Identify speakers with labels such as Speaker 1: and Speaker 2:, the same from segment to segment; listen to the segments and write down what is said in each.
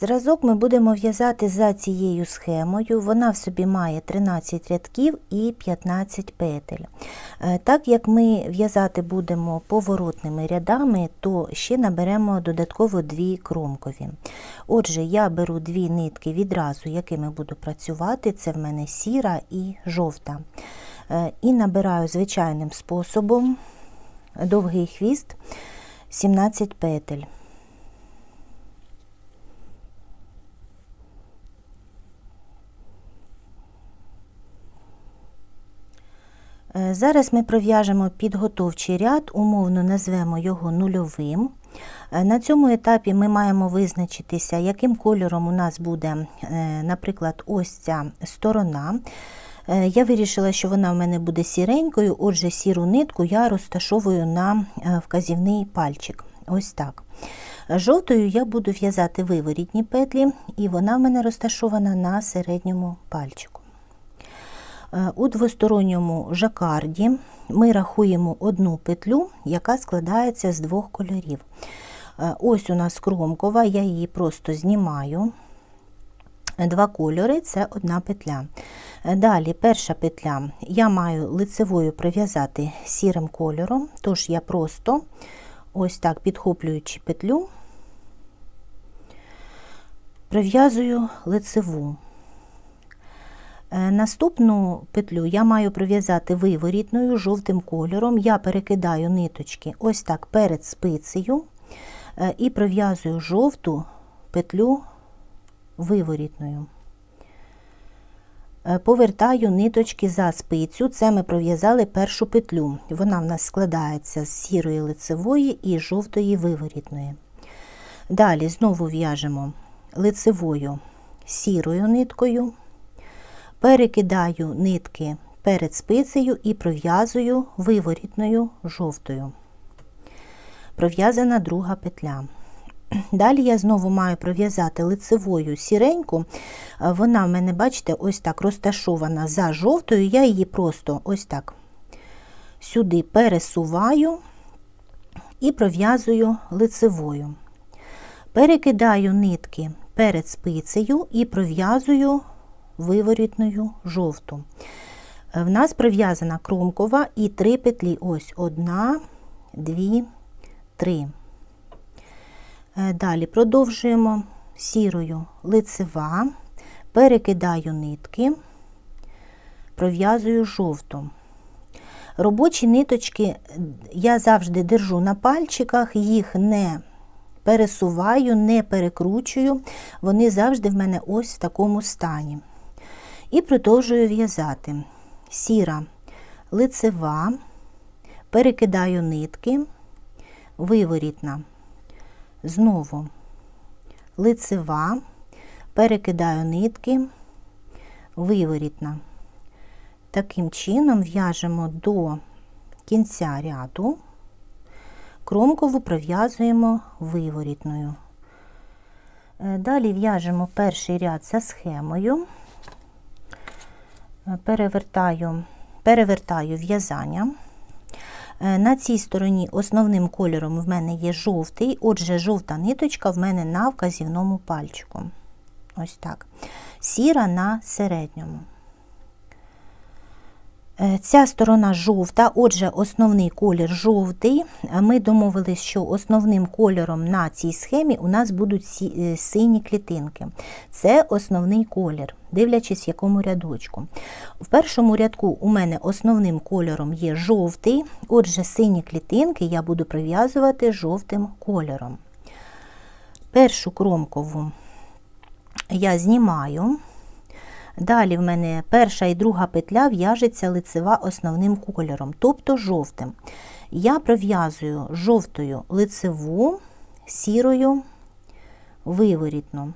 Speaker 1: Зразок ми будемо в'язати за цією схемою. Вона в собі має 13 рядків і 15 петель. Е, Так як ми в'язати будемо поворотними рядами, то ще наберемо додатково дві кромкові. Отже, я беру дві нитки відразу, якими буду працювати. Це в мене сіра і жовта. Е, І набираю звичайним способом довгий хвіст 17 петель. Зараз ми пров'яжемо підготовчий ряд, умовно назвемо його нульовим. Е, На цьому етапі ми маємо визначитися, яким кольором у нас буде, е, наприклад, ось ця сторона. Е, Я вирішила, що вона в мене буде сіренькою, отже, сіру нитку я розташовую на е, вказівний пальчик. Ось так. Жовтою я буду в'язати виворітні петлі, і вона в мене розташована на середньому пальчику. Е, У двосторонньому жакарді ми рахуємо одну петлю, яка складається з двох кольорів. Е, Ось у нас кромкова, я її просто знімаю. Два кольори це одна петля. Е, Далі перша петля я маю лицевою прив'язати сірим кольором, тож я просто ось так підхоплюючи петлю, прив'язую лицеву. Е, Наступну петлю я маю пров'язати виворітною жовтим кольором. Я перекидаю ниточки ось так перед спицею е, і пров'язую жовту петлю виворітною. Е, Повертаю ниточки за спицю, це ми пров'язали першу петлю. Вона в нас складається з сірої лицевої і жовтої виворітної. Далі знову в'яжемо лицевою сірою ниткою, перекидаю нитки перед спицею і пров'язую виворітною жовтою. Пров'язана друга петля. Далі я знову маю пров'язати лицевою сіреньку. Вона в мене, бачите, ось так розташована за жовтою. Я її просто ось так сюди пересуваю і пров'язую лицевою. Перекидаю нитки перед спицею і пров'язую виворітною жовту. Е, В нас пров'язана кромкова і три петлі. Ось одна, дві, три. Е, Далі продовжуємо сірою лицева, перекидаю нитки, пров'язую жовту. Робочі ниточки я завжди держу на пальчиках, їх не пересуваю, не перекручую, вони завжди в мене ось в такому стані. І продовжую в'язати. Сіра лицева, перекидаю нитки, виворітна. Знову лицева, перекидаю нитки, виворітна. Таким чином в'яжемо до кінця ряду, кромкову пров'язуємо виворітною. Е, Далі в'яжемо перший ряд за схемою, перевертаю, перевертаю в'язання. Е, На цій стороні основним кольором в мене є жовтий, отже, жовта ниточка в мене на вказівному пальчику. Ось так. Сіра на середньому. Е, Ця сторона жовта, отже, основний колір жовтий. Ми домовились, що основним кольором на цій схемі у нас будуть е, сині клітинки. Це основний колір, дивлячись, в якому рядочку. В першому рядку у мене основним кольором є жовтий, отже, сині клітинки я буду прив'язувати жовтим кольором. Першу кромкову я знімаю. Далі в мене перша і друга петля в'яжеться лицева основним кольором, тобто жовтим. Я пров'язую жовтою лицеву, сірою виворітну.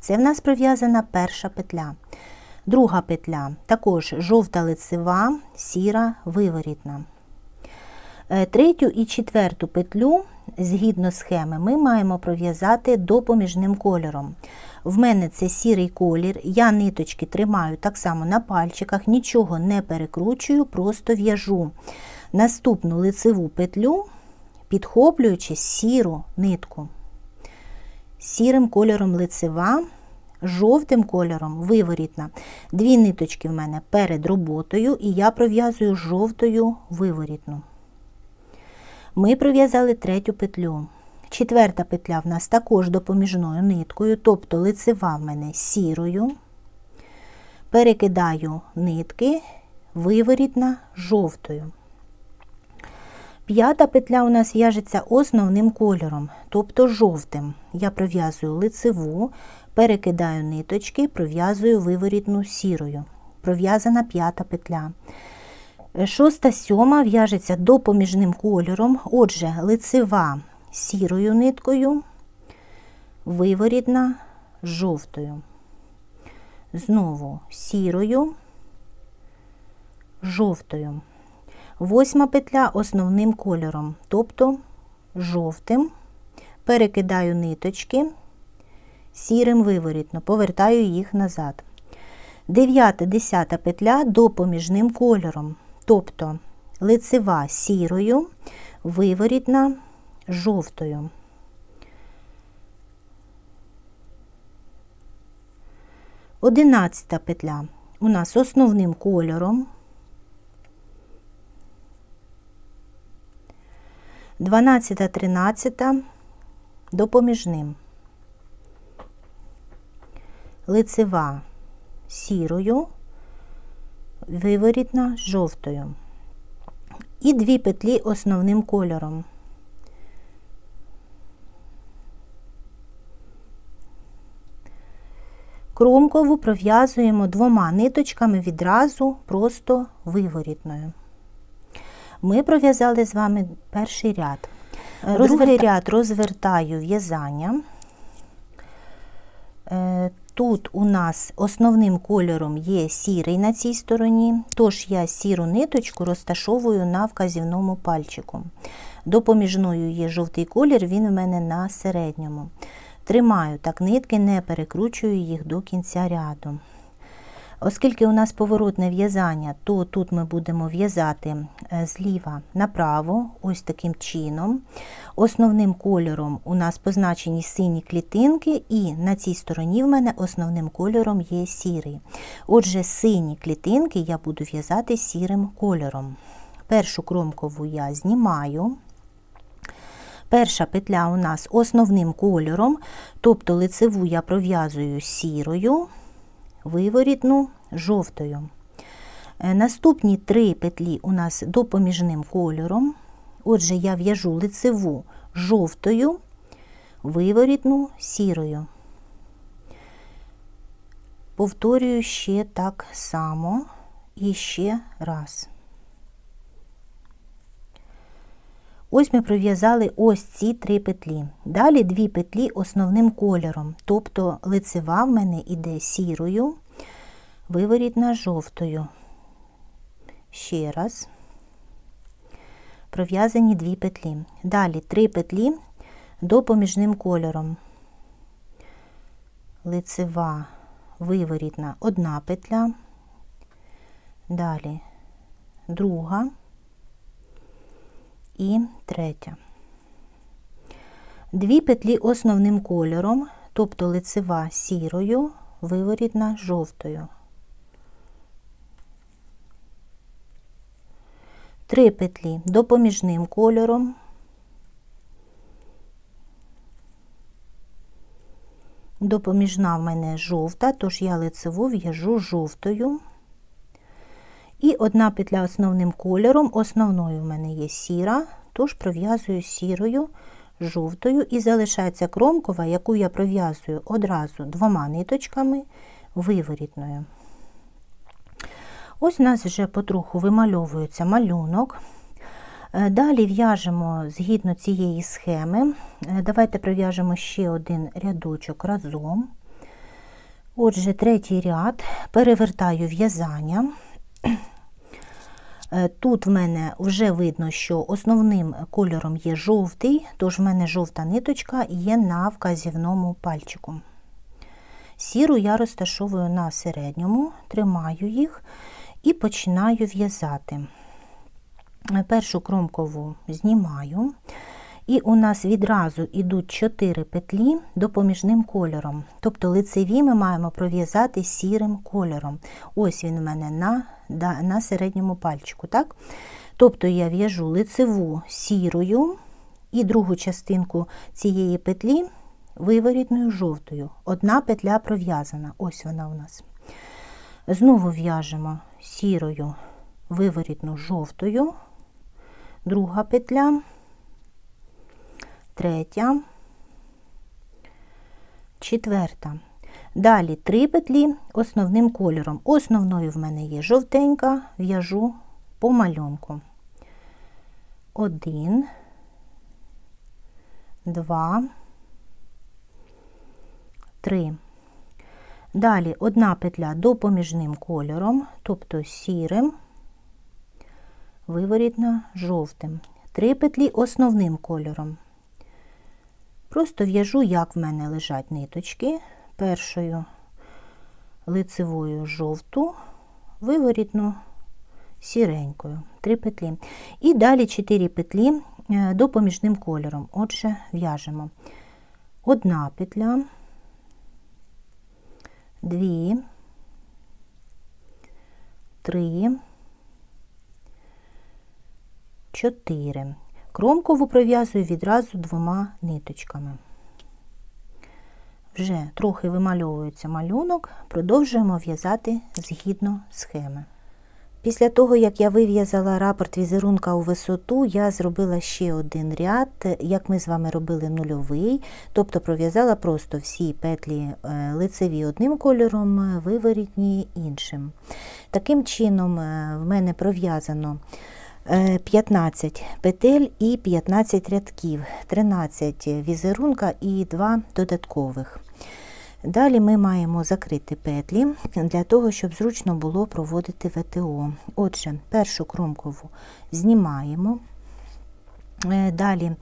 Speaker 1: Це в нас пров'язана перша петля. Друга петля також жовта лицева, сіра виворітна. Е, Третю і четверту петлю, згідно схеми, ми маємо пров'язати допоміжним кольором. В мене це сірий колір, я ниточки тримаю так само на пальчиках, нічого не перекручую, просто в'яжу наступну лицеву петлю, підхоплюючи сіру нитку. сірим кольором лицева, жовтим кольором виворітна. Дві ниточки в мене перед роботою, і я пров'язую жовтою виворітну. Ми пров'язали третю петлю. Четверта петля в нас також допоміжною ниткою, тобто лицева в мене сірою. Перекидаю нитки, виворітна жовтою. П'ята петля у нас в'яжеться основним кольором, тобто жовтим. Я пров'язую лицеву, перекидаю ниточки, пров'язую виворітну сірою. Пров'язана п'ята петля. Шоста сьома в'яжеться допоміжним кольором, отже, лицева сірою ниткою, виворітна жовтою. Знову сірою, жовтою. Восьма петля основним кольором, тобто жовтим. Перекидаю ниточки, сірим виворітно, повертаю їх назад. Дев'ята, десята петля допоміжним кольором, тобто лицева сірою, виворітна жовтою. Одинадцята петля у нас основним кольором. 12, 13 допоміжним. Лицева сірою, виворітна жовтою. І дві петлі основним кольором. Кромкову пров'язуємо двома ниточками відразу просто виворітною. Ми пров'язали з вами перший ряд. Другий ряд розвертаю в'язання. Е, Тут у нас основним кольором є сірий на цій стороні, тож я сіру ниточку розташовую на вказівному пальчику. Допоміжною є жовтий колір, він у мене на середньому. Тримаю так нитки, не перекручую їх до кінця ряду. Оскільки у нас поворотне в'язання, то тут ми будемо в'язати зліва направо, ось таким чином. Основним кольором у нас позначені сині клітинки, і на цій стороні в мене основним кольором є сірий. Отже, сині клітинки я буду в'язати сірим кольором. Першу кромкову я знімаю. Перша петля у нас основним кольором, тобто лицеву я пров'язую сірою виворітну жовтою. Е, наступні три петлі у нас допоміжним кольором. Отже, я в'яжу лицеву жовтою, виворітну сірою. Повторюю ще так само і ще раз. Ось ми пров'язали ось ці три петлі. Далі дві петлі основним кольором, тобто лицева в мене іде сірою, виворітна жовтою. Ще раз пров'язані дві петлі. Далі три петлі допоміжним кольором. Лицева, виворітна одна петля, далі друга і третя. Дві петлі основним кольором, тобто лицева сірою, виворітна жовтою. Три петлі допоміжним кольором. Допоміжна в мене жовта, тож я лицеву в'яжу жовтою. І одна петля основним кольором, основною в мене є сіра, тож пров'язую сірою, жовтою і залишається кромкова, яку я пров'язую одразу двома ниточками виворітною. Ось у нас вже потроху вимальовується малюнок. Е, далі в'яжемо згідно цієї схеми. Е, давайте пров'яжемо ще один рядочок разом. Отже, третій ряд, перевертаю в'язання. Е, тут в мене вже видно, що основним кольором є жовтий, тож в мене жовта ниточка є на вказівному пальчику. Сіру я розташовую на середньому, тримаю їх і починаю в'язати. Першу кромкову знімаю. І у нас відразу йдуть 4 петлі допоміжним кольором. Тобто лицеві ми маємо пров'язати сірим кольором. Ось він у мене на, на середньому пальчику. так? Тобто я в'яжу лицеву сірою і другу частинку цієї петлі виворітною жовтою. Одна петля пров'язана. Ось вона у нас. Знову в'яжемо сірою виворітну жовтою, друга петля, третя, четверта. Далі три петлі основним кольором. Основною в мене є жовтенька, в'яжу по малюнку. Один, два, три. Далі одна петля допоміжним кольором, тобто сірим, виворітна жовтим. Три петлі основним кольором. Просто в'яжу, як в мене лежать ниточки. Першою лицевою жовту, виворітну сіренькою. Три петлі. І далі 4 петлі е, допоміжним кольором. Отже, в'яжемо одна петля дві, три, чотири. Кромкову пров'язую відразу двома ниточками. Вже трохи вимальовується малюнок, продовжуємо в'язати згідно схеми. Після того, як я вив'язала рапорт візерунка у висоту, я зробила ще один ряд, як ми з вами робили нульовий, тобто пров'язала просто всі петлі е, лицеві одним кольором, виворітні іншим. Таким чином, е, в мене пров'язано 15 петель і 15 рядків, 13 візерунка і 2 додаткових. Далі ми маємо закрити петлі для того, щоб зручно було проводити ВТО. Отже, першу кромкову знімаємо, Е, далі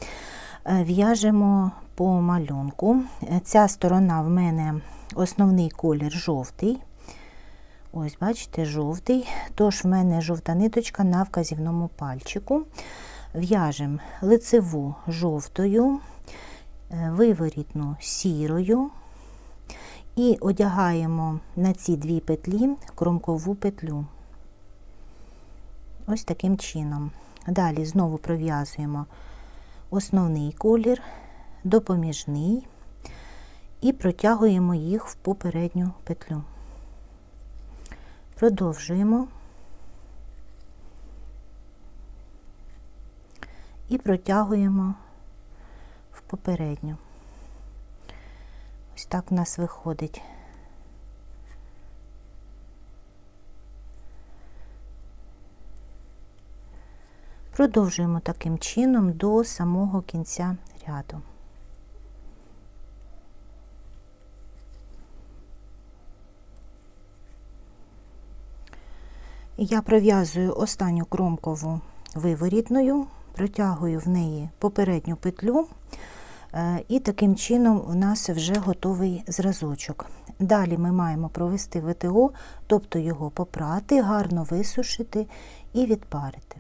Speaker 1: е, в'яжемо по малюнку. Е, Ця сторона в мене основний колір жовтий. Ось, бачите, жовтий. Тож в мене жовта ниточка на вказівному пальчику. В'яжемо лицеву жовтою, виворітну сірою. І одягаємо на ці дві петлі кромкову петлю. Ось таким чином. Далі знову пров'язуємо основний колір, допоміжний і протягуємо їх в попередню петлю. Продовжуємо і протягуємо в попередню. Ось так у нас виходить. Продовжуємо таким чином до самого кінця ряду. Я пров'язую останню кромкову виворітною, протягую в неї попередню петлю. Е, І таким чином у нас вже готовий зразочок. Далі ми маємо провести ВТО, тобто його попрати, гарно висушити і відпарити.